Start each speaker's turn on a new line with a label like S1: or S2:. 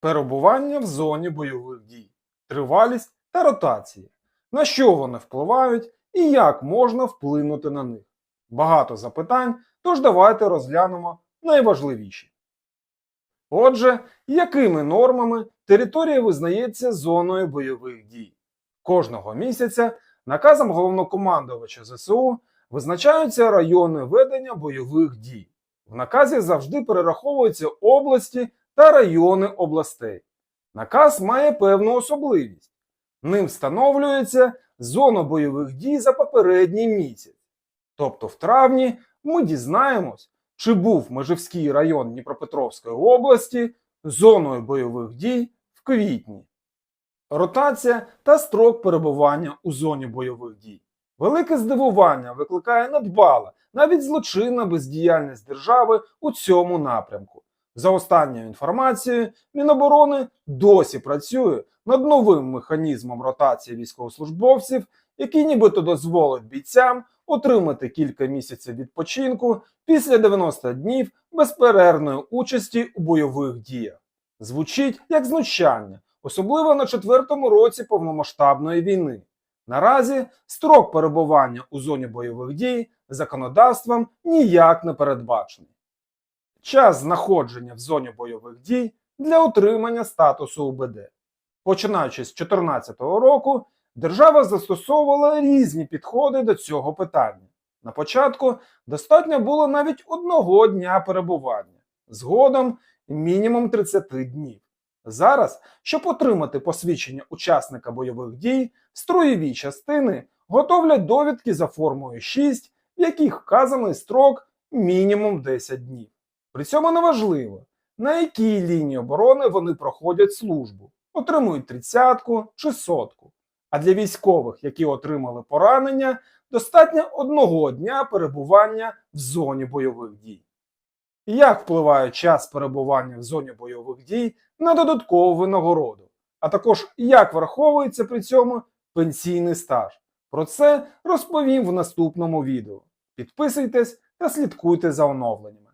S1: Перебування в зоні бойових дій, тривалість та ротація. На що вони впливають і як можна вплинути на них? Багато запитань, тож давайте розглянемо найважливіші. Отже, якими нормами територія визнається зоною бойових дій? Кожного місяця наказом головнокомандувача ЗСУ визначаються райони ведення бойових дій. В наказі завжди перераховуються області та райони областей. Наказ має певну особливість. Ним встановлюється зона бойових дій за попередній місяць. Тобто в травні ми дізнаємось, чи був Межівський район Дніпропетровської області зоною бойових дій в квітні. Ротація та строк перебування у зоні бойових дій. Велике здивування викликає надбала, навіть злочинна бездіяльність держави у цьому напрямку. За останньою інформацією, Міноборони досі працює над новим механізмом ротації військовослужбовців, який нібито дозволить бійцям отримати кілька місяців відпочинку після 90 днів безперервної участі у бойових діях. Звучить як знущання, особливо на четвертому році повномасштабної війни. Наразі строк перебування у зоні бойових дій законодавством ніяк не передбачений. Час знаходження в зоні бойових дій для отримання статусу УБД. Починаючи з 2014 року, держава застосовувала різні підходи до цього питання. На початку достатньо було навіть одного дня перебування, згодом мінімум 30 днів. Зараз, щоб отримати посвідчення учасника бойових дій, строєві частини готовлять довідки за формою 6, в яких вказаний строк мінімум 10 днів. При цьому неважливо, на якій лінії оборони вони проходять службу, отримують тридцятку чи сотку. А для військових, які отримали поранення, достатньо одного дня перебування в зоні бойових дій. Як впливає час перебування в зоні бойових дій на додаткову винагороду, а також як враховується при цьому пенсійний стаж? Про це розповім в наступному відео. Підписуйтесь та слідкуйте за оновленнями.